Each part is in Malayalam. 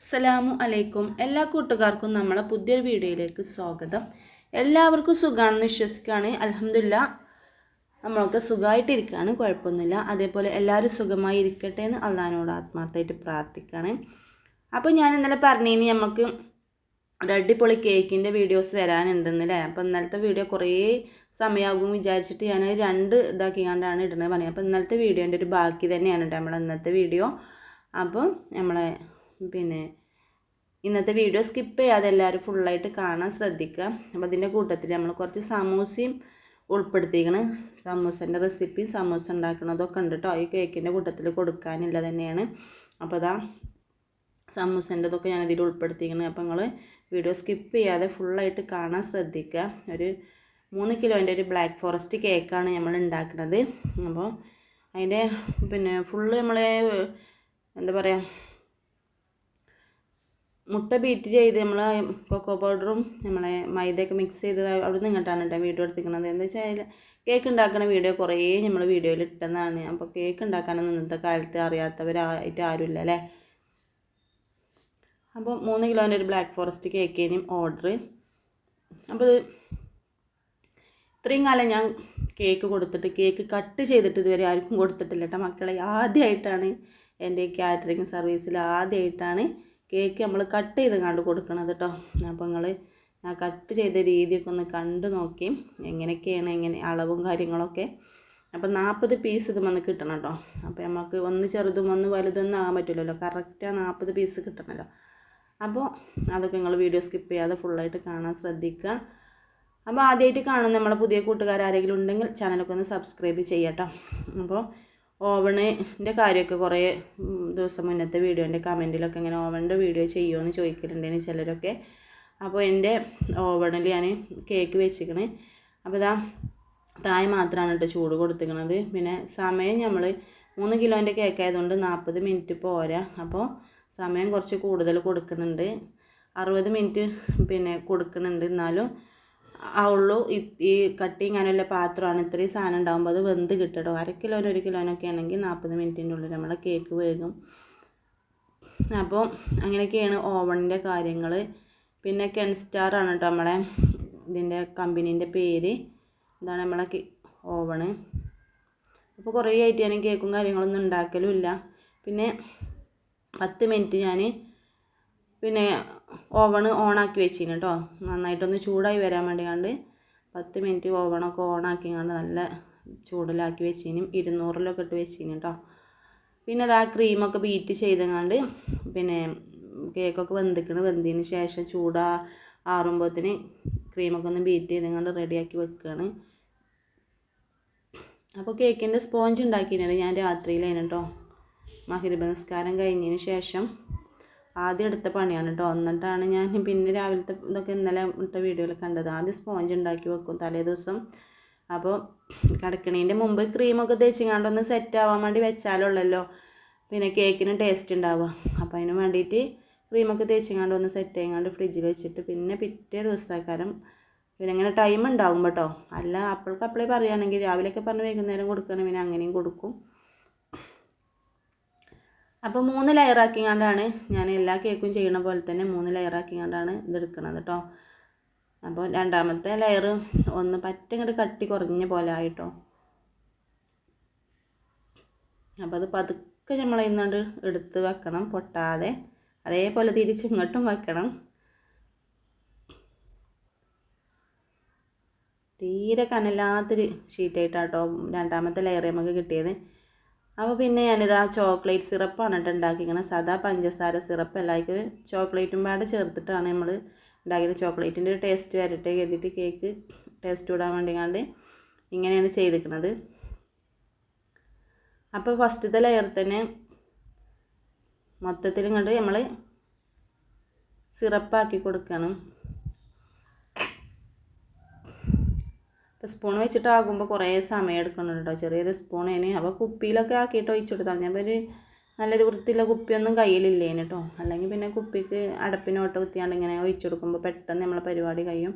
അസ്സലാമു അലൈക്കും. എല്ലാ കൂട്ടുകാർക്കും നമ്മളെ പുതിയൊരു വീഡിയോയിലേക്ക് സ്വാഗതം. എല്ലാവർക്കും സുഖമാണെന്ന് വിശ്വസിക്കുകയാണ്. അലഹമില്ല നമ്മളൊക്കെ സുഖമായിട്ടിരിക്കുകയാണ് കുഴപ്പമൊന്നുമില്ല. അതേപോലെ എല്ലാവരും സുഖമായി ഇരിക്കട്ടെ എന്ന് അള്ളഹാനോട് ആത്മാർത്ഥമായിട്ട് പ്രാർത്ഥിക്കുകയാണ്. അപ്പോൾ ഞാൻ ഇന്നലെ പറഞ്ഞിനി നമുക്ക് ഒരു അടിപൊളി കേക്കിന്റെ വീഡിയോസ് വരാനുണ്ടെന്നല്ലേ? അപ്പോൾ ഇന്നലത്തെ വീഡിയോ കുറേ സമയമാകും വിചാരിച്ചിട്ട് ഞാൻ രണ്ട് ഇതാക്കിക്കാണ്ടാണ് ഇടുന്നത് പറഞ്ഞത്. അപ്പോൾ ഇന്നലത്തെ വീഡിയോന്റെ ഒരു ബാക്കി തന്നെയാണ് കേട്ടോ നമ്മളെ ഇന്നത്തെ വീഡിയോ. അപ്പോൾ നമ്മളെ പിന്നെ ഇന്നത്തെ വീഡിയോ സ്കിപ്പ് ചെയ്യാതെ എല്ലാവരും ഫുള്ളായിട്ട് കാണാൻ ശ്രദ്ധിക്കുക. അപ്പോൾ അതിന്റെ കൂട്ടത്തിൽ നമ്മൾ കുറച്ച് സമൂസയും ഉൾപ്പെടുത്തിയിരിക്കണം. സമൂസന്റെ റെസിപ്പി സമൂസ ഉണ്ടാക്കണതൊക്കെ ഉണ്ട് കേട്ടോ ഈ കേക്കിന്റെ കൂട്ടത്തിൽ കൊടുക്കാനില്ല തന്നെയാണ്. അപ്പോൾ അതാ സമൂസന്റെതൊക്കെ ഞാനതിൽ ഉൾപ്പെടുത്തിയിരിക്കണം. അപ്പോൾ നിങ്ങൾ വീഡിയോ സ്കിപ്പ് ചെയ്യാതെ ഫുള്ളായിട്ട് കാണാൻ ശ്രദ്ധിക്കുക. ഒരു മൂന്ന് കിലോന്റെ ഒരു ബ്ലാക്ക് ഫോറസ്റ്റ് കേക്കാണ് നമ്മൾ ഉണ്ടാക്കുന്നത് അപ്പോൾ അതിന്റെ പിന്നെ ഫുള്ള് നമ്മളെ എന്താ പറയുക മുട്ട ബീറ്റ് ചെയ്ത് നമ്മൾ കൊക്കോ പൗഡറും നമ്മളെ മൈദയൊക്കെ മിക്സ് ചെയ്ത് അവിടെ നിന്ന് ഇങ്ങോട്ടാണ് കേട്ടോ വീഡിയോ എടുത്തിരിക്കുന്നത്. എന്താ വെച്ചാൽ കേക്ക് ഉണ്ടാക്കുന്ന വീഡിയോ കുറേ നമ്മൾ വീഡിയോയിൽ ഇട്ടതാണ്. അപ്പോൾ കേക്ക് ഉണ്ടാക്കാനൊന്നും ഇന്നത്തെ കാലത്ത് അറിയാത്തവരായിട്ട് ആരുമില്ല അല്ലേ? അപ്പോൾ മൂന്ന് കിലോന്റെ ഒരു ബ്ലാക്ക് ഫോറസ്റ്റ് കേക്ക് ഇനിയും ഓർഡർ അപ്പോൾ ഇത് ഇത്രയും കാലം ഞാൻ കേക്ക് കൊടുത്തിട്ട് കേക്ക് കട്ട് ചെയ്തിട്ട് ഇതുവരെ ആർക്കും കൊടുത്തിട്ടില്ല കേട്ടോ മക്കളെ. ആദ്യമായിട്ടാണ് എന്റെ കാറ്ററിംഗ് സർവീസിൽ ആദ്യമായിട്ടാണ് കേക്ക് നമ്മൾ കട്ട് ചെയ്ത് കണ്ട് കൊടുക്കണത് കേട്ടോ അപ്പോൾ നിങ്ങൾ ഞാൻ കട്ട് ചെയ്ത രീതിയൊക്കെ ഒന്ന് കണ്ട് നോക്കി എങ്ങനെയൊക്കെയാണ് എങ്ങനെ അളവും കാര്യങ്ങളൊക്കെ. അപ്പോൾ നാൽപ്പത് പീസ് ഇത് വന്ന് കിട്ടണം കേട്ടോ അപ്പോൾ നമുക്ക് ഒന്ന് ചെറുതും ഒന്ന് വലുതൊന്നും ആകാൻ പറ്റില്ലല്ലോ കറക്റ്റാ നാൽപ്പത് പീസ് കിട്ടണമല്ലോ അപ്പോൾ അതൊക്കെ നിങ്ങൾ വീഡിയോ സ്കിപ്പ് ചെയ്യാതെ ഫുള്ളായിട്ട് കാണാൻ ശ്രദ്ധിക്കുക അപ്പോൾ ആദ്യമായിട്ട് കാണുന്ന നമ്മളെ പുതിയ കൂട്ടുകാർ ആരെങ്കിലും ഉണ്ടെങ്കിൽ ചാനലൊക്കെ ഒന്ന് സബ്സ്ക്രൈബ് ചെയ്യട്ടോ. അപ്പോൾ ഓവണിന്റെ കാര്യമൊക്കെ കുറേ ദിവസം മുന്നത്തെ വീഡിയോന്റെ കമന്റിലൊക്കെ ഇങ്ങനെ ഓവണിന്റെ വീഡിയോ ചെയ്യുമോ എന്ന് ചോദിക്കലുണ്ടേന് ചിലരൊക്കെ. അപ്പോൾ എന്റെ ഓവണിൽ ഞാൻ കേക്ക് വെച്ചിക്കണ്. അപ്പോൾ ഇതാ തായ് മാത്രമാണ് കേട്ടോ ചൂട് കൊടുത്തിരിക്കണത് പിന്നെ സമയം നമ്മൾ മൂന്ന് കിലോന്റെ കേക്ക് ആയതുകൊണ്ട് നാൽപ്പത് മിനിറ്റ് പോരാ. അപ്പോൾ സമയം കുറച്ച് കൂടുതൽ കൊടുക്കുന്നുണ്ട്. അറുപത് മിനിറ്റ് പിന്നെ കൊടുക്കുന്നുണ്ട്. എന്നാലും ആ ഉള്ളൂ ഈ കട്ടിങ് അങ്ങനെയുള്ള പാത്രമാണ്. ഇത്രയും സാധനം ഉണ്ടാകുമ്പോൾ അത് വെന്ത് കിട്ടട്ടോ അര കിലോന് ഒരു കിലോനൊക്കെ ആണെങ്കിൽ നാൽപ്പത് മിനിറ്റിന്റെ ഉള്ളിൽ നമ്മളെ കേക്ക് വേകും. അപ്പോൾ അങ്ങനെയൊക്കെയാണ് ഓവണിന്റെ കാര്യങ്ങൾ. പിന്നെ കെൻസ്റ്റാറാണ് കേട്ടോ നമ്മളെ ഇതിന്റെ കമ്പനീന്റെ പേര്. ഇതാണ് നമ്മളെ ഓവണ് അപ്പോൾ കുറേ ആയിട്ട് ഞാൻ കേക്കും കാര്യങ്ങളൊന്നും ഉണ്ടാക്കലും ഇല്ല. പിന്നെ പത്ത് മിനിറ്റ് ഞാൻ പിന്നെ ഓവണ് ഓണാക്കി വെച്ചിന് കേട്ടോ നന്നായിട്ടൊന്ന് ചൂടായി വരാൻ വേണ്ടി കണ്ട് പത്ത് മിനിറ്റ് ഓവണൊക്കെ ഓണാക്കി കണ്ട് നല്ല ചൂടിലാക്കി വെച്ചിനും ഇരുന്നൂറിലൊക്കെ ഇട്ട് വെച്ചിന് കേട്ടോ പിന്നെ അത് ആ ക്രീമൊക്കെ ബീറ്റ് ചെയ്തങ്ങാണ്ട് പിന്നെ കേക്കൊക്കെ വെന്തിക്കണ് വെന്തതിന് ശേഷം ചൂടാ ആറുമ്പോഴത്തിന് ക്രീമൊക്കെ ഒന്ന് ബീറ്റ് ചെയ്തങ്ങാണ്ട് റെഡിയാക്കി വെക്കുകയാണ് അപ്പോൾ കേക്കിന്റെ സ്പോഞ്ച് ഉണ്ടാക്കിയിട്ടുണ്ട് ഞാൻ രാത്രിയിലാണ് കേട്ടോ മഹരിബ കഴിഞ്ഞതിന് ശേഷം ആദ്യം എടുത്ത പണിയാണ് കേട്ടോ എന്നിട്ടാണ് ഞാൻ പിന്നെ രാവിലത്തെ ഇതൊക്കെ ഇന്നലെ ഇട്ട വീഡിയോയിൽ കണ്ടത്. ആദ്യം സ്പോഞ്ച് ഉണ്ടാക്കി വെക്കും തലേ ദിവസം. അപ്പോൾ കിടക്കണേന്റെ മുമ്പ് ക്രീമൊക്കെ തേച്ചിങ്ങാണ്ടൊന്ന് സെറ്റ് ആവാൻ വേണ്ടി വെച്ചാലുള്ളല്ലോ. പിന്നെ കേക്കിന് ടേസ്റ്റ് ഉണ്ടാവുക. അപ്പോൾ അതിന് വേണ്ടിയിട്ട് ക്രീമൊക്കെ തേച്ചിങ്ങാണ്ട് ഒന്ന് സെറ്റ് ചെയ്യാണ്ട് ഫ്രിഡ്ജിൽ വെച്ചിട്ട് പിന്നെ പിറ്റേ ദിവസക്കാരം പിന്നെ ഇങ്ങനെ ടൈം ഉണ്ടാവും കേട്ടോ അല്ല അപ്പോൾക്ക് അപ്പോഴേ പറയുകയാണെങ്കിൽ രാവിലെയൊക്കെ പറഞ്ഞ് വൈകുന്നേരം കൊടുക്കുകയാണെങ്കിൽ പിന്നെ അങ്ങനെയും കൊടുക്കും. അപ്പോൾ മൂന്ന് ലെയറാക്കി കൊണ്ടാണ് ഞാൻ എല്ലാ കേക്കും ചെയ്യണ പോലെ തന്നെ മൂന്ന് ലെയറാക്കി കൊണ്ടാണ് ഇതെടുക്കണത് കേട്ടോ അപ്പോൾ രണ്ടാമത്തെ ലെയർ ഒന്ന് പറ്റ ഇങ്ങോട്ട് കട്ടി കുറഞ്ഞ പോലെ ആയിട്ടോ. അപ്പോൾ അത് പതുക്കെ നമ്മൾ ഇന്നുകൊണ്ട് എടുത്ത് വെക്കണം പൊട്ടാതെ. അതേപോലെ തിരിച്ച് ഇങ്ങോട്ടും വെക്കണം. തീരെ കനലാത്തൊരു ഷീറ്റായിട്ടാട്ടോ രണ്ടാമത്തെ ലെയർ നമുക്ക് കിട്ടിയത്. അപ്പോൾ പിന്നെ ഞാനിത് ചോക്ലേറ്റ് സിറപ്പാണ് കേട്ടോ ഉണ്ടാക്കിക്കുന്നത് സാധാ പഞ്ചസാര സിറപ്പ് എല്ലാവർക്കും ചോക്ലേറ്റും പാട് ചേർത്തിട്ടാണ് നമ്മൾ ഉണ്ടാക്കിയത് ചോക്ലേറ്റിന്റെ ഒരു ടേസ്റ്റ് വരട്ടെ കരുതിയിട്ട് കേക്ക് ടേസ്റ്റ് വിടാൻ വേണ്ടി കണ്ട് ഇങ്ങനെയാണ് ചെയ്തിരിക്കുന്നത് അപ്പോൾ ഫസ്റ്റത്തെ ലെയർ തന്നെ മൊത്തത്തിൽ കണ്ട് നമ്മൾ സിറപ്പാക്കി കൊടുക്കണം. ഇപ്പോൾ സ്പൂൺ വെച്ചിട്ടാകുമ്പോൾ കുറേ സമയം എടുക്കണം കേട്ടോ ചെറിയൊരു സ്പൂണേന് അപ്പോൾ കുപ്പിയിലൊക്കെ ആക്കിയിട്ട് ഒഴിച്ചു കൊടുത്താൽ ഞാൻ ഒരു നല്ലൊരു വൃത്തിയുള്ള കുപ്പിയൊന്നും കയ്യിലില്ലേന് കേട്ടോ അല്ലെങ്കിൽ പിന്നെ കുപ്പിക്ക് അടപ്പിനോട്ട് കുത്തിയാണ്ട് ഇങ്ങനെ ഒഴിച്ചു കൊടുക്കുമ്പോൾ പെട്ടെന്ന് നമ്മളെ പരിപാടി കഴിയും.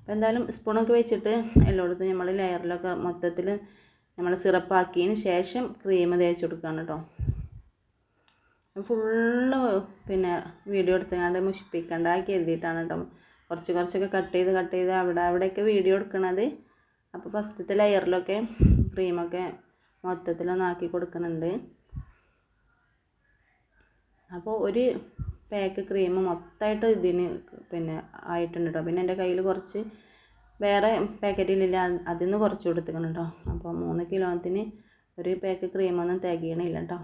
അപ്പോൾ എന്തായാലും സ്പൂണൊക്കെ വെച്ചിട്ട് എല്ലായിടത്തും നമ്മൾ ലെയറിലൊക്കെ മൊത്തത്തിൽ നമ്മൾ സിറപ്പാക്കിയതിന് ശേഷം ക്രീം തേച്ച് കൊടുക്കുകയാണ് കേട്ടോ ഫുള്ള് പിന്നെ വീഡിയോ എടുത്തുകൊണ്ട് മുഷിപ്പിക്കണ്ട കരുതിയിട്ടാണ് കേട്ടോ കുറച്ച് കുറച്ചൊക്കെ കട്ട് ചെയ്ത് കട്ട് ചെയ്ത് അവിടെ അവിടെയൊക്കെ വീഡിയോ എടുക്കണത്. അപ്പോൾ ഫസ്റ്റത്തെ ലെയറിലൊക്കെ ക്രീമൊക്കെ മൊത്തത്തിലൊന്നാക്കി കൊടുക്കുന്നുണ്ട്. അപ്പോൾ ഒരു പാക്ക് ക്രീം മൊത്തമായിട്ട് ഇതിന് പിന്നെ ആയിട്ടുണ്ട് കേട്ടോ. പിന്നെ എന്റെ കയ്യിൽ കുറച്ച് വേറെ പാക്കറ്റിലില്ല അതിൽ നിന്ന് കുറച്ച് കൊടുത്തിക്കണം കേട്ടോ. അപ്പോൾ മൂന്ന് കിലോത്തിന് ഒരു പാക്ക് ക്രീമൊന്നും തികയണില്ല കേട്ടോ.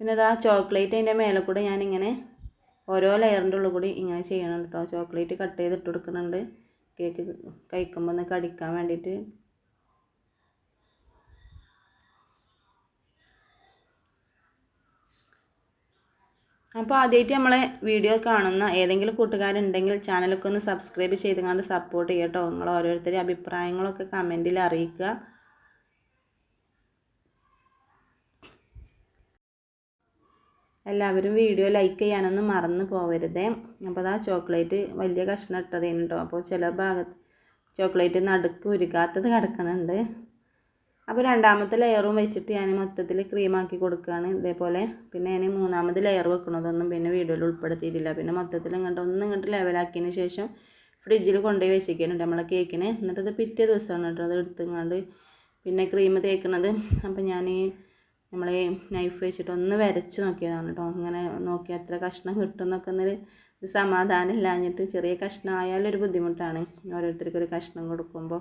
പിന്നെ ഇതാ ചോക്ലേറ്റ് അതിന്റെ മേലെ കൂടെ ഞാനിങ്ങനെ ഓരോ ലെയറിന്റെ ഉള്ളിൽ കൂടി ഇങ്ങനെ ചെയ്യണം കേട്ടോ ചോക്ലേറ്റ് കട്ട് ചെയ്ത് ഇട്ട് കൊടുക്കുന്നുണ്ട്. കേക്ക് കഴിക്കുമ്പോൾ ഒന്ന് കടിക്കാൻ വേണ്ടിയിട്ട്. അപ്പോൾ ആദ്യമായിട്ട് നമ്മളെ വീഡിയോ കാണുന്ന ഏതെങ്കിലും കൂട്ടുകാരുണ്ടെങ്കിൽ ചാനലൊക്കെ ഒന്ന് സബ്സ്ക്രൈബ് ചെയ്തുകൊണ്ട് സപ്പോർട്ട് ചെയ്യട്ടോ നിങ്ങൾ ഓരോരുത്തരുടെ അഭിപ്രായങ്ങളൊക്കെ കമന്റിൽ അറിയിക്കുക. എല്ലാവരും വീഡിയോ ലൈക്ക് ചെയ്യാനൊന്നും മറന്നു പോവരുതേ. അപ്പോൾ ആ ചോക്ലേറ്റ് വലിയ കഷ്ണം ഇട്ടതേന് അപ്പോൾ ചില ഭാഗത്ത് ചോക്ലേറ്റ് നടുക്ക് ഉരുകാത്തത് കിടക്കണുണ്ട്. അപ്പോൾ രണ്ടാമത്തെ ലെയറും വെച്ചിട്ട് ഞാൻ മൊത്തത്തിൽ ക്രീമാക്കി കൊടുക്കുകയാണ് ഇതേപോലെ. പിന്നെ ഞാൻ മൂന്നാമത് ലെയർ വെക്കണതൊന്നും പിന്നെ വീഡിയോയിൽ ഉൾപ്പെടുത്തിയിട്ടില്ല. പിന്നെ മൊത്തത്തിൽ ഇങ്ങോട്ട് ഒന്ന് ഇങ്ങോട്ട് ലെവലാക്കിയതിന് ശേഷം ഫ്രിഡ്ജിൽ കൊണ്ടുപോയി വെച്ചിരിക്കുന്നുണ്ട് നമ്മളെ കേക്കിന്. എന്നിട്ടത് പിറ്റേ ദിവസമാണ് കേട്ടോ അത് എടുത്തുങ്ങാണ്ട് പിന്നെ ക്രീം തേക്കുന്നത് അപ്പോൾ ഞാൻ നമ്മൾ നൈഫ് വെച്ചിട്ട് ഒന്ന് വരച്ച് നോക്കിയതാണ് കേട്ടോ അങ്ങനെ നോക്കി എത്ര കഷ്ണം കിട്ടും എന്നൊക്കെ ഒന്നൊരു ഒരു സമാധാനം ഇല്ലാഞ്ഞിട്ട് ചെറിയ കഷ്ണം ആയാലും ഒരു ബുദ്ധിമുട്ടാണ്. ഓരോരുത്തർക്കും ഒരു കഷ്ണം കൊടുക്കുമ്പോൾ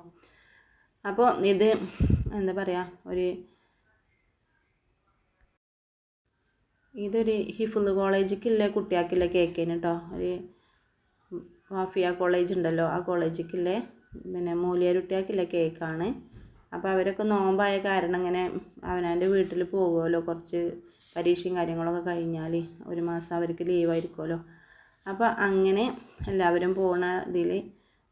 അപ്പോൾ ഇത് എന്താ പറയുക ഒരു ഇതൊരു ഹിഫുൽ കോളേജിക്കില്ല കുട്ടിയാക്കില്ല കേക്കേന് കേട്ടോ ഒരു വാഫിയ കോളേജ് ഉണ്ടല്ലോ ആ കോളേജിക്കില്ലേ പിന്നെ മൂലിയാരുട്ടിയാക്കില്ല കേക്കാണ്. അപ്പോൾ അവരൊക്കെ നോമ്പായ കാരണം ഇങ്ങനെ അവനവന്റെ വീട്ടിൽ പോകുമല്ലോ. കുറച്ച് പരീക്ഷയും കാര്യങ്ങളൊക്കെ കഴിഞ്ഞാൽ ഒരു മാസം അവർക്ക് ലീവായിരിക്കുമല്ലോ അപ്പോൾ അങ്ങനെ എല്ലാവരും പോണ ഇതിൽ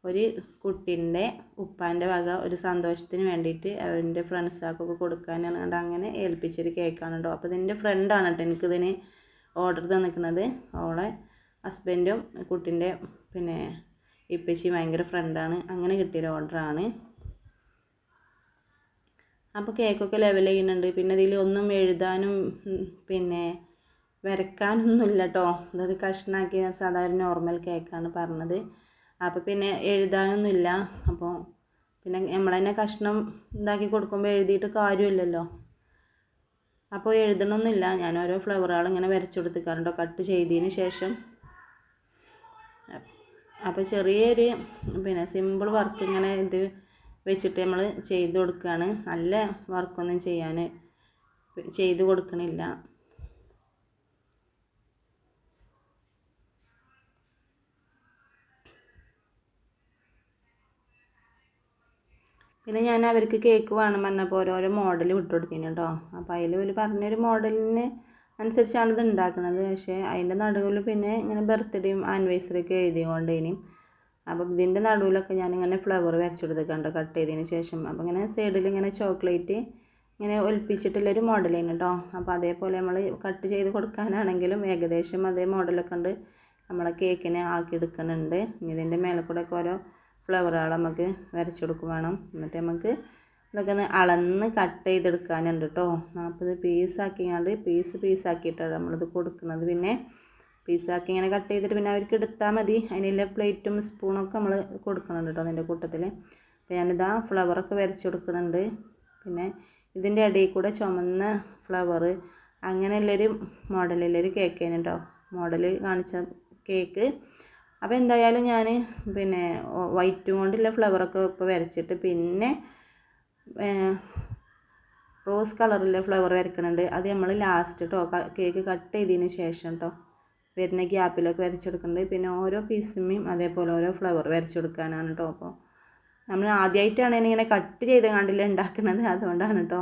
ഒരു കുട്ടീന്റെ ഉപ്പാന്റെ വക ഒരു സന്തോഷത്തിന് വേണ്ടിയിട്ട് അവന്റെ ഫ്രണ്ട്സാക്കൊക്കെ കൊടുക്കാനാണ് കണ്ട് അങ്ങനെ ഏൽപ്പിച്ചൊരു കേക്കാണ് കേട്ടോ അപ്പോൾ ഇതിന്റെ ഫ്രണ്ടാണ് കേട്ടോ എനിക്കിതിന് ഓർഡർ തന്നിക്കുന്നത് ഓളെ ഹസ്ബൻഡും കുട്ടീന്റെ പിന്നെ ഇപ്പച്ചി ഭയങ്കര ഫ്രണ്ടാണ് അങ്ങനെ കിട്ടിയൊരു ഓർഡറാണ് അപ്പോൾ കേക്കൊക്കെ ലെവൽ ചെയ്യുന്നുണ്ട്. പിന്നെ ഇതിൽ ഒന്നും എഴുതാനും പിന്നെ വരയ്ക്കാനൊന്നുമില്ല കേട്ടോ ഇതൊരു കഷ്ണാക്കിയ സാധാരണ നോർമൽ കേക്കാണ് പറഞ്ഞത്. അപ്പോൾ പിന്നെ എഴുതാനൊന്നുമില്ല. അപ്പോൾ പിന്നെ നമ്മൾ തന്നെ കഷ്ണം ഇതാക്കി കൊടുക്കുമ്പോൾ എഴുതിയിട്ട് കാര്യമില്ലല്ലോ. അപ്പോൾ എഴുതണമെന്നില്ല ഞാൻ ഓരോ ഫ്ലവറുകൾ ഇങ്ങനെ വരച്ചു കൊടുത്തിക്കാറുണ്ടോ. കട്ട് ചെയ്തതിന് ശേഷം. അപ്പോൾ ചെറിയൊരു പിന്നെ സിമ്പിൾ വർക്ക് ഇങ്ങനെ ഇത് വെച്ചിട്ട് നമ്മൾ ചെയ്ത് കൊടുക്കുകയാണ് നല്ല വർക്കൊന്നും ചെയ്യാൻ ചെയ്ത് കൊടുക്കണില്ല. പിന്നെ ഞാൻ അവർക്ക് കേക്ക് വേണം പറഞ്ഞപ്പോൾ ഓരോരോ മോഡൽ വിട്ടു കൊടുത്തിന് കേട്ടോ അപ്പോൾ അതിൽ ഒരു പറഞ്ഞൊരു മോഡലിന് അനുസരിച്ചാണ് ഇത് ഉണ്ടാക്കുന്നത് പക്ഷേ അതിന്റെ നടുവിൽ പിന്നെ ഇങ്ങനെ ബർത്ത്ഡേയും ആനിവേഴ്സറിയൊക്കെ എഴുതിക്കൊണ്ടേനും അപ്പം ഇതിന്റെ നടുവിലൊക്കെ ഞാനിങ്ങനെ ഫ്ലവർ വരച്ചെടുത്തേക്കാണ്ട് കട്ട് ചെയ്തതിന് ശേഷം. അപ്പോൾ ഇങ്ങനെ സൈഡിൽ ഇങ്ങനെ ചോക്ലേറ്റ് ഇങ്ങനെ ഒലിപ്പിച്ചിട്ടുള്ളൊരു മോഡലാണ് കേട്ടോ അപ്പോൾ അതേപോലെ നമ്മൾ കട്ട് ചെയ്ത് കൊടുക്കാനാണെങ്കിലും ഏകദേശം അതേ മോഡലൊക്കെ ഉണ്ട് നമ്മളെ കേക്കിനെ ആക്കിയെടുക്കുന്നുണ്ട് ഇതിന്റെ മേലെ കൂടെ ഒക്കെ ഓരോ ഫ്ലവറുകൾ നമുക്ക് വരച്ചു കൊടുക്കും വേണം. എന്നിട്ട് നമുക്ക് ഇതൊക്കെ ഒന്ന് അളന്ന് കട്ട് ചെയ്തെടുക്കാനുണ്ട് കേട്ടോ നാൽപ്പത് പീസാക്കിയാണ്ട് പീസ് പീസാക്കിയിട്ടാണ് നമ്മളിത് കൊടുക്കുന്നത്. പിന്നെ പീസാക്കി ഇങ്ങനെ കട്ട് ചെയ്തിട്ട് പിന്നെ അവർക്ക് എടുത്താൽ മതി. അതിനുള്ള പ്ലേറ്റും സ്പൂണൊക്കെ നമ്മൾ കൊടുക്കുന്നുണ്ട് കേട്ടോ അതിന്റെ കൂട്ടത്തിൽ അപ്പോൾ ഞാനിതാ ഫ്ലവറൊക്കെ വരച്ച് കൊടുക്കുന്നുണ്ട്. പിന്നെ ഇതിന്റെ ഇടയിൽ കൂടെ ചുമന്ന ഫ്ലവർ അങ്ങനെയുള്ളൊരു കേക്ക് തന്നെ കേട്ടോ മോഡൽ കാണിച്ച കേക്ക് അപ്പോൾ എന്തായാലും ഞാൻ പിന്നെ വൈറ്റും കൊണ്ടുള്ള ഫ്ലവറൊക്കെ ഇപ്പോൾ വരച്ചിട്ട് പിന്നെ റോസ് കളറിലെ ഫ്ലവർ വരക്കുന്നുണ്ട് അത് നമ്മൾ ലാസ്റ്റ് കേട്ടോ കേക്ക് കട്ട് ചെയ്തതിന് ശേഷം കേട്ടോ വരുന്ന ഗ്യാപ്പിലൊക്കെ വരച്ചെടുക്കുന്നുണ്ട് പിന്നെ ഓരോ പീസിനെയും അതേപോലെ ഓരോ ഫ്ലവർ വരച്ചെടുക്കാനാണ് കേട്ടോ അപ്പോൾ നമ്മൾ ആദ്യമായിട്ടാണ് ഇങ്ങനെ കട്ട് ചെയ്ത് കണ്ടില്ല ഉണ്ടാക്കുന്നത് അതുകൊണ്ടാണ് കേട്ടോ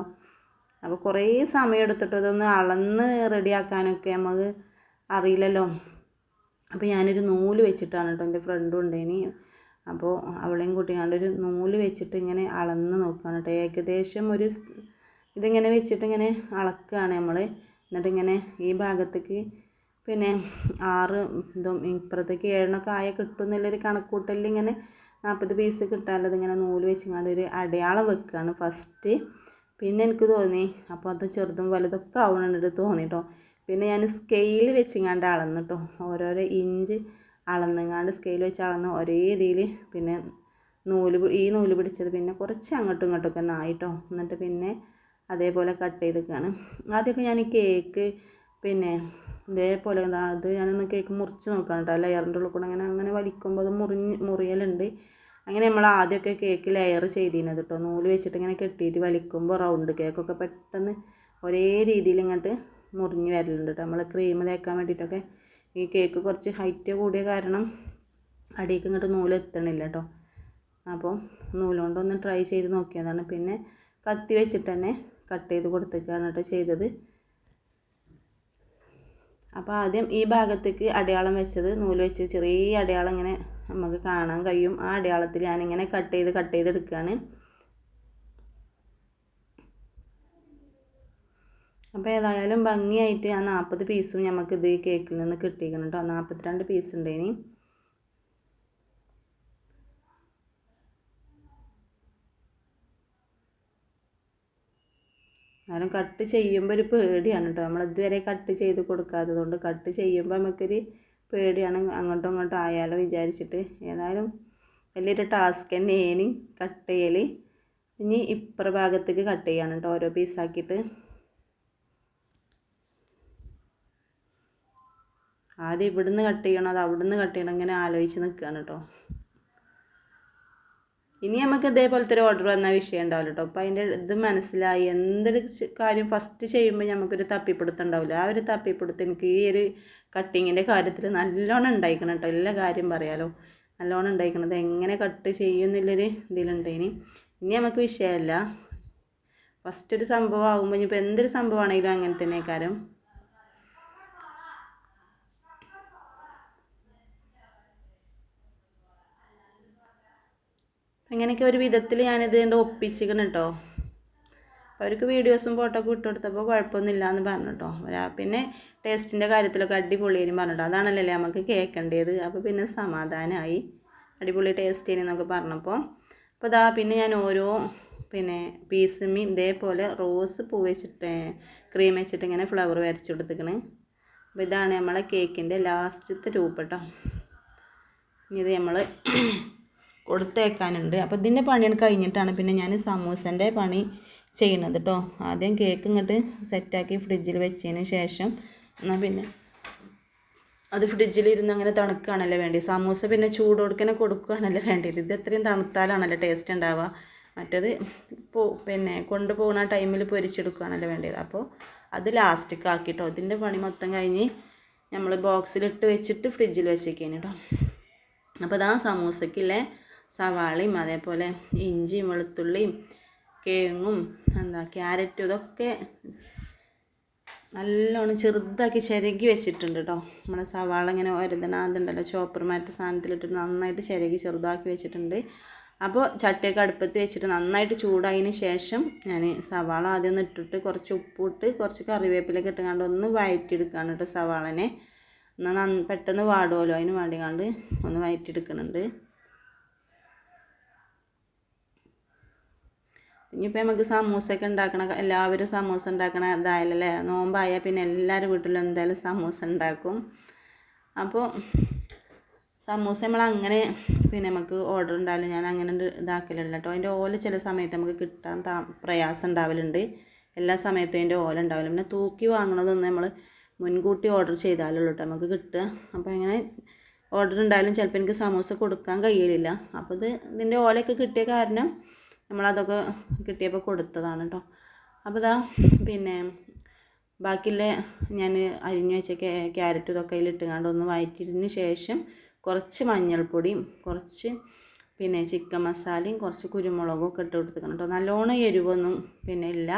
അപ്പോൾ കുറേ സമയം എടുത്തിട്ട് ഇതൊന്ന് അളന്ന് റെഡിയാക്കാനൊക്കെ നമുക്ക് അറിയില്ലല്ലോ. അപ്പോൾ ഞാനൊരു നൂൽ വെച്ചിട്ടാണ് കേട്ടോ എന്റെ ഫ്രണ്ടും ഇനി അപ്പോൾ അവളെയും കൂട്ടിക്കാണ്ട് ഒരു നൂൽ വെച്ചിട്ട് ഇങ്ങനെ അളന്ന് നോക്കുകയാണ് കേട്ടോ ഏകദേശം ഒരു ഇതിങ്ങനെ വെച്ചിട്ട് ഇങ്ങനെ അളക്കുകയാണ് നമ്മൾ എന്നിട്ട് ഇങ്ങനെ ഈ ഭാഗത്തേക്ക് പിന്നെ ആറ് ഇതും ഇപ്പുറത്തേക്ക് ഏഴിനൊക്കെ ആയ കിട്ടും കണക്കൂട്ടലിൽ ഇങ്ങനെ നാൽപ്പത് പീസ് കിട്ടാനുള്ളത് ഇങ്ങനെ നൂൽ വെച്ചിങ്ങാണ്ട് ഒരു അടയാളം വെക്കുകയാണ് ഫസ്റ്റ് പിന്നെ എനിക്ക് തോന്നി അപ്പോൾ അത് ചെറുതും വലുതൊക്കെ ആവണമെന്നിട്ട് തോന്നി കേട്ടോ പിന്നെ ഞാൻ സ്കെയിൽ വെച്ചിങ്ങാണ്ട് അളന്നു കേട്ടോ ഓരോരോ ഇഞ്ച് അളന്നുങ്ങാണ്ട് സ്കെയിൽ വെച്ച് അളന്ന് ഒരേ രീതിയിൽ പിന്നെ നൂൽ ഈ നൂൽ പിടിച്ചത് പിന്നെ കുറച്ച് അങ്ങോട്ടും ഇങ്ങോട്ടൊക്കെ ഒന്നായിട്ടോ എന്നിട്ട് പിന്നെ അതേപോലെ കട്ട് ചെയ്തൊക്കെയാണ് ആദ്യമൊക്കെ ഞാൻ കേക്ക് പിന്നെ ഇതേപോലെ അത് ഞാനൊന്ന് കേക്ക് മുറിച്ച് നോക്കാം കേട്ടോ. ലെയറിന്റെ ഉള്ളിൽ കൂടെ അങ്ങനെ അങ്ങനെ വലിക്കുമ്പോൾ അത് മുറിഞ്ഞ് മുറിയലുണ്ട്. അങ്ങനെ നമ്മൾ ആദ്യമൊക്കെ കേക്ക് ലെയർ ചെയ്തിരുന്നത് കേട്ടോ. നൂൽ വെച്ചിട്ട് ഇങ്ങനെ കെട്ടിയിട്ട് വലിക്കുമ്പോൾ റൗണ്ട് കേക്കൊക്കെ പെട്ടെന്ന് ഒരേ രീതിയിൽ ഇങ്ങോട്ട് മുറിഞ്ഞ് വരലുണ്ട് കേട്ടോ. നമ്മൾ ക്രീം തേക്കാൻ വേണ്ടിയിട്ടൊക്കെ ഈ കേക്ക് കുറച്ച് ഹൈറ്റ് കൂടിയ കാരണം അടിയിലേക്ക് ഇങ്ങോട്ട് നൂൽ എത്തണില്ല കേട്ടോ. അപ്പോൾ നൂലുകൊണ്ടൊന്ന് ട്രൈ ചെയ്ത് നോക്കിയതാണ്. പിന്നെ കത്തി വെച്ചിട്ട് തന്നെ കട്ട് ചെയ്ത് കൊടുത്തേക്കാണ് കേട്ടോ ചെയ്തത്. അപ്പോൾ ആദ്യം ഈ ഭാഗത്തേക്ക് അടയാളം വെച്ചത് നൂൽ വെച്ച്. ചെറിയ അടയാളം ഇങ്ങനെ നമുക്ക് കാണാൻ കഴിയും. ആ അടയാളത്തിൽ ഞാനിങ്ങനെ കട്ട് ചെയ്ത് കട്ട് ചെയ്തെടുക്കുകയാണ് അപ്പോൾ ഏതായാലും ഭംഗിയായിട്ട് ആ നാൽപ്പത് പീസും നമുക്ക് ഇത് കേക്കിൽ നിന്ന് കിട്ടിയിരിക്കണം കേട്ടോ നാൽപ്പത്തിരണ്ട് പീസ് ഉണ്ടേനി. എന്നാലും കട്ട് ചെയ്യുമ്പോൾ ഒരു പേടിയാണ് കേട്ടോ നമ്മൾ ഇതുവരെ കട്ട് ചെയ്ത് കൊടുക്കാത്തത് കൊണ്ട് കട്ട് ചെയ്യുമ്പോൾ നമുക്കൊരു പേടിയാണ് അങ്ങോട്ടും ഇങ്ങോട്ടും ആയാലോ വിചാരിച്ചിട്ട്. ഏതായാലും വലിയൊരു ടാസ്ക് തന്നെയാണ് കട്ട് ചെയ്യൽ ഇനി ഇപ്പുറ ഭാഗത്തേക്ക് കട്ട് ചെയ്യാണ് കേട്ടോ ഓരോ പീസാക്കിയിട്ട് ആദ്യം ഇവിടുന്ന് കട്ട് ചെയ്യണം അത് അവിടുന്ന് കട്ട് ചെയ്യണം ഇങ്ങനെ ആലോചിച്ച് നിൽക്കുകയാണ് കേട്ടോ ഇനി നമുക്ക് ഇതേപോലത്തെ ഒരു ഓർഡർ വന്ന വിഷയം ഉണ്ടാവില്ല കേട്ടോ അപ്പോൾ അതിന്റെ ഇത് മനസ്സിലായി എന്തൊരു കാര്യം ഫസ്റ്റ് ചെയ്യുമ്പോൾ നമുക്കൊരു തപ്പിപ്പിടുത്തം ഉണ്ടാവില്ല ആ ഒരു തപ്പിപ്പിടുത്തം എനിക്ക് ഈ ഒരു കട്ടിങ്ങിന്റെ കാര്യത്തിൽ നല്ലോണം ഉണ്ടായിക്കണം കേട്ടോ എല്ലാ കാര്യം പറയാലോ. നല്ലോണം ഉണ്ടായിക്കണത് എങ്ങനെ കട്ട് ചെയ്യുന്നില്ലൊരു ഇതിലുണ്ടേനി ഇനി. നമുക്ക് വിഷയമല്ല ഫസ്റ്റ് ഒരു സംഭവം ആകുമ്പോൾ ഇനിയിപ്പോൾ എന്തൊരു സംഭവമാണെങ്കിലും അങ്ങനെ തന്നെ കാര്യം അങ്ങനെയൊക്കെ ഒരു വിധത്തിൽ ഞാനിത് എന്റെ ഒപ്പിച്ചിക്കണം കേട്ടോ അവർക്ക് വീഡിയോസും ഫോട്ടോ ഒക്കെ ഇട്ട് കൊടുത്തപ്പോൾ കുഴപ്പമൊന്നുമില്ല എന്ന് പറഞ്ഞു കേട്ടോ പിന്നെ ടേസ്റ്റിന്റെ കാര്യത്തിലൊക്കെ അടിപൊളിയേനും പറഞ്ഞിട്ടോ അതാണല്ലേ നമുക്ക് കേൾക്കേണ്ടത് അപ്പോൾ പിന്നെ സമാധാനമായി അടിപൊളി ടേസ്റ്റ് എന്നൊക്കെ പറഞ്ഞപ്പോൾ അപ്പോൾ ഇതാ പിന്നെ ഞാൻ ഓരോ പിന്നെ പീസും ഇതേപോലെ റോസ് പൂ വെച്ചിട്ട് ക്രീം വെച്ചിട്ട് ഇങ്ങനെ ഫ്ലവർ വരച്ചു കൊടുത്തിക്കണ്. അപ്പോൾ ഇതാണ് നമ്മളെ കേക്കിന്റെ ലാസ്റ്റത്തെ രൂപ കേട്ടോ ഇത് നമ്മൾ കൊടുത്തേക്കാനുണ്ട്. അപ്പോൾ ഇതിന്റെ പണിയാണ് കഴിഞ്ഞിട്ടാണ് പിന്നെ ഞാൻ സമൂസന്റെ പണി ചെയ്യുന്നത് കേട്ടോ ആദ്യം കേക്ക് ഇങ്ങോട്ട് സെറ്റാക്കി ഫ്രിഡ്ജിൽ വെച്ചതിന് ശേഷം എന്നാൽ പിന്നെ അത് ഫ്രിഡ്ജിലിരുന്ന് അങ്ങനെ തണുക്കുകയാണല്ലോ വേണ്ടി സമൂസ പിന്നെ ചൂട് കൊടുക്കനെ കൊടുക്കുകയാണല്ലോ വേണ്ടത് ഇത് എത്രയും തണുത്താലാണല്ലോ ടേസ്റ്റ് ഉണ്ടാവുക മറ്റേത് പോ പിന്നെ കൊണ്ടുപോകുന്ന ടൈമിൽ പൊരിച്ചെടുക്കുകയാണല്ലോ വേണ്ടത് അപ്പോൾ അത് ലാസ്റ്റിക്ക് ആക്കിട്ടോ. ഇതിന്റെ പണി മൊത്തം കഴിഞ്ഞ് നമ്മൾ ബോക്സിലിട്ട് വെച്ചിട്ട് ഫ്രിഡ്ജിൽ വെച്ചേക്കേന് കേട്ടോ അപ്പോൾ അതാ സമൂസക്കില്ലേ സവാളയും അതേപോലെ ഇഞ്ചിയും വെളുത്തുള്ളിയും കിഴങ്ങും എന്താ ക്യാരറ്റും ഇതൊക്കെ നല്ലോണം ചെറുതാക്കി ചിരകി വെച്ചിട്ടുണ്ട് കേട്ടോ നമ്മുടെ സവാള ഇങ്ങനെ ഒരുതണ അതുണ്ടല്ലോ ചോപ്പർമാറ്റ് സാധനത്തിലിട്ടിട്ട് നന്നായിട്ട് ചിരകി ചെറുതാക്കി വെച്ചിട്ടുണ്ട്. അപ്പോൾ ചട്ടിയൊക്കെ അടുപ്പത്ത് വെച്ചിട്ട് നന്നായിട്ട് ചൂടായതിന് ശേഷം ഞാൻ സവാള ആദ്യം ഒന്ന് ഇട്ടിട്ട് കുറച്ച് ഉപ്പിട്ട് കുറച്ച് കറിവേപ്പിലൊക്കെ ഇട്ടുകൊണ്ട് ഒന്ന് വഴറ്റിയെടുക്കുകയാണ് കേട്ടോ സവാളനെ. എന്നാൽ പെട്ടെന്ന് വാടുമല്ലോ അതിന് വേണ്ടിക്കാണ്ട് ഒന്ന് വഴറ്റിയെടുക്കുന്നുണ്ട് ഇനിയിപ്പോൾ നമുക്ക് സമൂസയൊക്കെ ഉണ്ടാക്കണ എല്ലാവരും സമൂസ ഉണ്ടാക്കണ ഇതായാലല്ലേ നോമ്പായാൽ പിന്നെ എല്ലാവരും വീട്ടിലും എന്തായാലും സമൂസ ഉണ്ടാക്കും. അപ്പോൾ സമൂസ നമ്മൾ അങ്ങനെ പിന്നെ നമുക്ക് ഓർഡർ ഉണ്ടാവില്ല ഞാൻ അങ്ങനെ ഇതാക്കലുണ്ട് കേട്ടോ അതിന്റെ ഓല ചില സമയത്ത് നമുക്ക് കിട്ടാൻ താ പ്രയാസം ഉണ്ടാവലുണ്ട്. എല്ലാ സമയത്തും അതിന്റെ ഓല ഉണ്ടാവില്ല പിന്നെ തൂക്കി വാങ്ങണതൊന്നും നമ്മൾ മുൻകൂട്ടി ഓർഡർ ചെയ്താലുള്ളൂ കേട്ടോ നമുക്ക് കിട്ടുക അപ്പോൾ അങ്ങനെ ഓർഡർ ഉണ്ടായാലും ചിലപ്പോൾ എനിക്ക് സമൂസ കൊടുക്കാൻ കഴിയലില്ല. അപ്പോൾ ഇത് ഇതിന്റെ ഓലയൊക്കെ കിട്ടിയ കാരണം നമ്മളതൊക്കെ കിട്ടിയപ്പോൾ കൊടുത്തതാണ് കേട്ടോ. അപ്പോൾ ഇതാ പിന്നെ ബാക്കിയുള്ള ഞാൻ അരിഞ്ഞു വെച്ച ക്യാരറ്റ് ഇതൊക്കെ അതിലിട്ടുകൊണ്ട് ഒന്ന് വഴറ്റിയതിന് ശേഷം കുറച്ച് മഞ്ഞൾപ്പൊടിയും കുറച്ച് പിന്നെ ചിക്കൻ മസാലയും കുറച്ച് കുരുമുളകും ഒക്കെ ഇട്ട് കൊടുത്തിക്കണം കേട്ടോ. നല്ലോണം എരിവൊന്നും പിന്നെ ഇല്ല.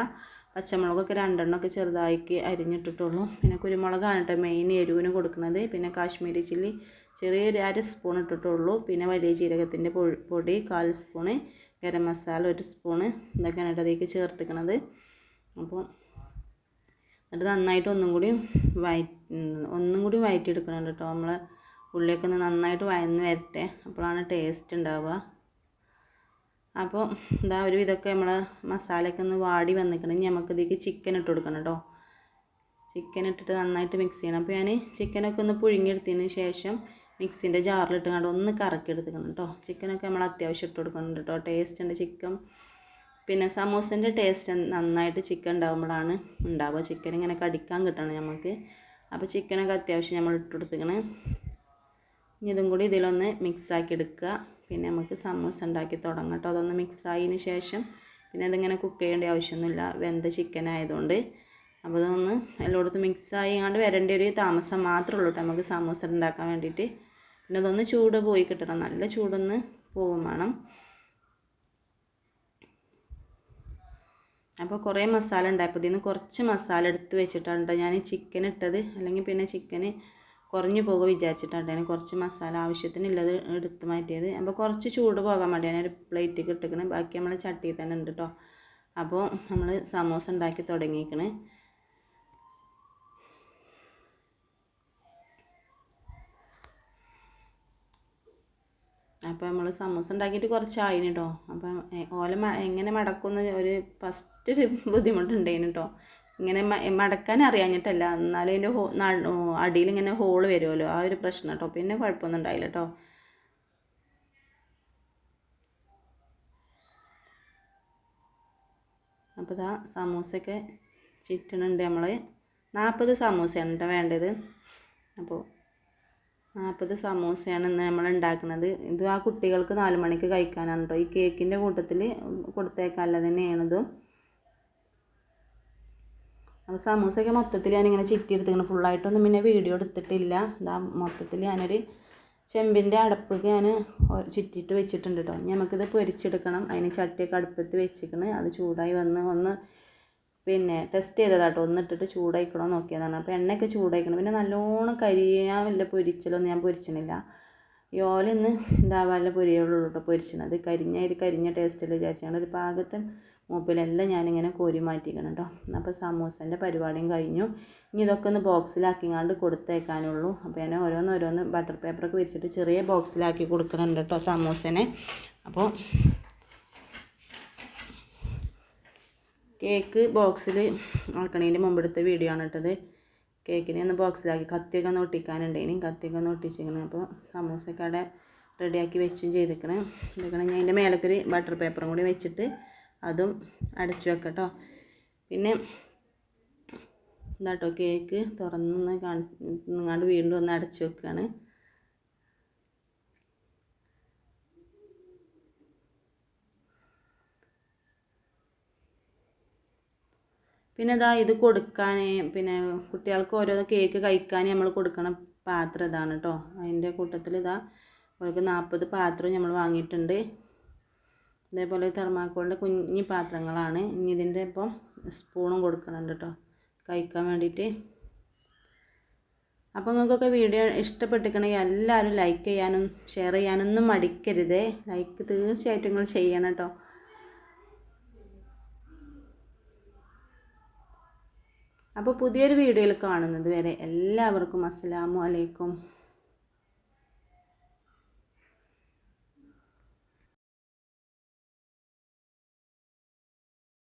പച്ചമുളകൊക്കെ രണ്ടെണ്ണമൊക്കെ ചെറുതാക്കി അരിഞ്ഞിട്ടിട്ടുള്ളൂ. പിന്നെ കുരുമുളകാണ് കേട്ടോ മെയിൻ എരിവിന് കൊടുക്കുന്നത്. പിന്നെ കാശ്മീരി ചില്ലി ചെറിയൊരു അര സ്പൂൺ ഇട്ടിട്ടുള്ളൂ. പിന്നെ വലിയ ജീരകത്തിന്റെ പൊടി കാൽ സ്പൂണ് ഗരം മസാല ഒരു സ്പൂണ് ഇതൊക്കെയാണ് കേട്ടോ അതിലേക്ക് ചേർത്തിക്കണത്. അപ്പോൾ എന്നിട്ട് നന്നായിട്ട് ഒന്നും കൂടി വയ ഒന്നും കൂടി വയറ്റിയെടുക്കണം കേട്ടോ. നമ്മൾ ഉള്ളിയൊക്കെ ഒന്ന് നന്നായിട്ട് വയന്ന് വരട്ടെ. അപ്പോഴാണ് ടേസ്റ്റ് ഉണ്ടാവുക. അപ്പോൾ ഇതാ ഒരു വിധമൊക്കെ നമ്മൾ മസാലയൊക്കെ ഒന്ന് വാടി വന്നിക്കണമെങ്കിൽ നമുക്ക് ഇതിലേക്ക് ചിക്കൻ ഇട്ട് കൊടുക്കണം കേട്ടോ. ചിക്കൻ ഇട്ടിട്ട് നന്നായിട്ട് മിക്സ് ചെയ്യണം. അപ്പോൾ ഞാൻ ചിക്കനൊക്കെ ഒന്ന് പുഴുങ്ങിയെടുത്തതിന് ശേഷം മിക്സിന്റെ ജാറിലിട്ട് കണ്ട് ഒന്ന് കറക്കി എടുത്തിക്കണം കേട്ടോ. ചിക്കനൊക്കെ നമ്മൾ അത്യാവശ്യം ഇട്ട് കൊടുക്കുന്നുണ്ട് കേട്ടോ. ടേസ്റ്റ് ഉണ്ട് ചിക്കൻ. പിന്നെ സമൂസന്റെ ടേസ്റ്റ് നന്നായിട്ട് ചിക്കൻ ഉണ്ടാകുമ്പോഴാണ് ഉണ്ടാവുക. ചിക്കൻ ഇങ്ങനെ കടിക്കാൻ കിട്ടണം നമുക്ക് അപ്പോൾ ചിക്കനൊക്കെ അത്യാവശ്യം നമ്മൾ ഇട്ട് കൊടുത്തിക്കണേ ഇനി ഇതും കൂടി ഇതിലൊന്ന് മിക്സാക്കി എടുക്കുക. പിന്നെ നമുക്ക് സമൂസ ഉണ്ടാക്കി തുടങ്ങാം കേട്ടോ. അതൊന്ന് മിക്സായതിന് ശേഷം പിന്നെ അതിങ്ങനെ കുക്ക് ചെയ്യേണ്ട ആവശ്യമൊന്നുമില്ല. വെന്ത ചിക്കൻ ആയതുകൊണ്ട്. അപ്പോൾ അതൊന്ന് എല്ലായിടത്തും മിക്സായി കൊണ്ട് വരേണ്ട ഒരു താമസം മാത്രമേ ഉള്ളൂ കേട്ടോ. നമുക്ക് സമൂസ ഉണ്ടാക്കാൻ വേണ്ടിയിട്ട്. പിന്നെ അതൊന്ന് ചൂട് പോയി കിട്ടണം. നല്ല ചൂടൊന്ന് പോവും വേണം. അപ്പോൾ കുറേ മസാല ഉണ്ടായപ്പോൾ ഇതിൽ നിന്ന് കുറച്ച് മസാല എടുത്ത് വെച്ചിട്ടാണ് ഞാൻ ചിക്കൻ ഇട്ടത്. അല്ലെങ്കിൽ പിന്നെ ചിക്കന് കുറഞ്ഞു പോകുക വിചാരിച്ചിട്ടാണ് ഞാൻ കുറച്ച് മസാല ആവശ്യത്തിനുള്ളത് എടുത്ത് മാറ്റിയത്. അപ്പോൾ കുറച്ച് ചൂട് പോകാൻ വേണ്ടി ഞാനൊരു പ്ലേറ്റിൽ ഇട്ടിക്കണേ. ബാക്കി നമ്മൾ ചട്ടിയിൽ തന്നെ ഉണ്ട് കേട്ടോ അപ്പോൾ നമ്മൾ സമോസ ഉണ്ടാക്കി തുടങ്ങിയിരിക്കണേ അപ്പോൾ നമ്മൾ സമൂസ ഉണ്ടാക്കിയിട്ട് കുറച്ചായിന് കേട്ടോ അപ്പം ഓല എങ്ങനെ മടക്കുന്ന ഒരു ഫസ്റ്റ് ഒരു ബുദ്ധിമുട്ടുണ്ടായിന് കേട്ടോ ഇങ്ങനെ മടക്കാൻ അറിയാഞ്ഞിട്ടല്ല എന്നാലും അതിന്റെ അടിയിൽ ഇങ്ങനെ ഹോൾ വരുമല്ലോ ആ ഒരു പ്രശ്നം കേട്ടോ പിന്നെ കുഴപ്പമൊന്നും ഉണ്ടായില്ല കേട്ടോ അപ്പോൾ ഇതാ സമൂസയൊക്കെ ചിറ്റണുണ്ട് നമ്മൾ നാൽപ്പത് സമൂസയാണ് കേട്ടോ വേണ്ടത്. അപ്പോൾ നാൽപ്പത് സമൂസയാണ് ഇന്ന് നമ്മൾ ഉണ്ടാക്കുന്നത്. ഇത് ആ കുട്ടികൾക്ക് നാല് മണിക്ക് കഴിക്കാനാണ് കേട്ടോ ഈ കേക്കിന്റെ കൂട്ടത്തിൽ കൊടുത്തേക്കാല്ല തന്നെയാണിതും അപ്പോൾ സമൂസയൊക്കെ മൊത്തത്തിൽ ഞാനിങ്ങനെ ചിറ്റി എടുത്തിങ്ങനെ ഫുള്ളായിട്ടൊന്നും പിന്നെ വീഡിയോ എടുത്തിട്ടില്ല. ഇതാ മൊത്തത്തിൽ ഞാനൊരു ചെമ്പിന്റെ അടപ്പൊക്കെ ഞാൻ ചുറ്റിയിട്ട് വെച്ചിട്ടുണ്ട് കേട്ടോ നമുക്കിത് പൊരിച്ചെടുക്കണം. അതിന് ചട്ടിയൊക്കെ അടുപ്പത്ത് വെച്ചിരിക്കണ് അത് ചൂടായി വന്ന് ഒന്ന് പിന്നെ ടെസ്റ്റ് ചെയ്തതാട്ടോ. ഒന്നിട്ടിട്ട് ചൂടായിക്കണോ നോക്കിയതാണ്. അപ്പോൾ എണ്ണയൊക്കെ ചൂടായിക്കണം. പിന്നെ നല്ലോണം കരിയാൻ വല്ല പൊരിച്ചലൊന്നും ഞാൻ പൊരിച്ചണില്ല. ഈ ഓലൊന്ന് ഇതാവാല്ല പൊരിയുള്ളൂ കേട്ടോ കരിഞ്ഞ ഒരു കരിഞ്ഞ ടേസ്റ്റിൽ വിചാരിച്ചാണ്. ഒരു പാകത്തെ മൂപ്പിലെല്ലാം ഞാനിങ്ങനെ കോരി മാറ്റിക്കണം കേട്ടോ അപ്പോൾ സമൂസന്റെ പരിപാടിയും കഴിഞ്ഞു. ഇനി ഇതൊക്കെ ഒന്ന് ബോക്സിലാക്കിങ്ങാണ്ട് കൊടുത്തേക്കാനുള്ളൂ. അപ്പോൾ ഞാൻ ഓരോന്ന് ഓരോന്ന് ബട്ടർ പേപ്പറൊക്കെ വിരിച്ചിട്ട് ചെറിയ ബോക്സിലാക്കി കൊടുക്കുന്നുണ്ട് കേട്ടോ സമൂസനെ. അപ്പോൾ കേക്ക് ബോക്സിൽ ആക്കണേന്റെ മുമ്പെടുത്ത വീഡിയോ ആണ് ഇട്ടത് കേക്കിനെ ഒന്ന് ബോക്സിലാക്കി. കത്തിയൊക്കെ ഒന്ന് ഒട്ടിക്കാനുണ്ടേനി കത്തിയൊക്കെ ഒന്ന് ഒട്ടിച്ചിരിക്കണം. അപ്പോൾ സമൂസയൊക്കെ അവിടെ റെഡിയാക്കി വെച്ചും ചെയ്തിരിക്കണം ഇതൊക്കെ ഞാൻ അതിന്റെ മേലൊക്കെ ബട്ടർ പേപ്പറും കൂടി വെച്ചിട്ട് അതും അടച്ചു വെക്കട്ടോ പിന്നെ എന്താട്ടോ കേക്ക് തുറന്ന് കാണാണ്ട് വീണ്ടും ഒന്ന് അടച്ചു വെക്കുകയാണ് പിന്നെ ഇതാ ഇത് കൊടുക്കാൻ പിന്നെ കുട്ടികൾക്ക് ഓരോ കേക്ക് കഴിക്കാൻ നമ്മൾ കൊടുക്കണ പാത്രം ഇതാണ് കേട്ടോ അതിന്റെ കൂട്ടത്തിൽ ഇതാ അവർക്ക് നാൽപ്പത് പാത്രം നമ്മൾ വാങ്ങിയിട്ടുണ്ട്. ഇതേപോലെ തെർമാക്കോളിന്റെ കുഞ്ഞി പാത്രങ്ങളാണ്. ഇനി ഇതിന്റെ ഇപ്പം സ്പൂണും കൊടുക്കുന്നുണ്ട് കേട്ടോ കഴിക്കാൻ വേണ്ടിയിട്ട്. അപ്പോൾ നിങ്ങൾക്കൊക്കെ വീഡിയോ ഇഷ്ടപ്പെട്ടിരിക്കണമെങ്കിൽ എല്ലാവരും ലൈക്ക് ചെയ്യാനും ഷെയർ ചെയ്യാനൊന്നും മടിക്കരുതേ. ലൈക്ക് തീർച്ചയായിട്ടും നിങ്ങൾ ചെയ്യണം കേട്ടോ അപ്പോൾ പുതിയൊരു വീഡിയോയിൽ കാണുന്നത് വരെ എല്ലാവർക്കും അസ്സലാമു അലൈക്കും.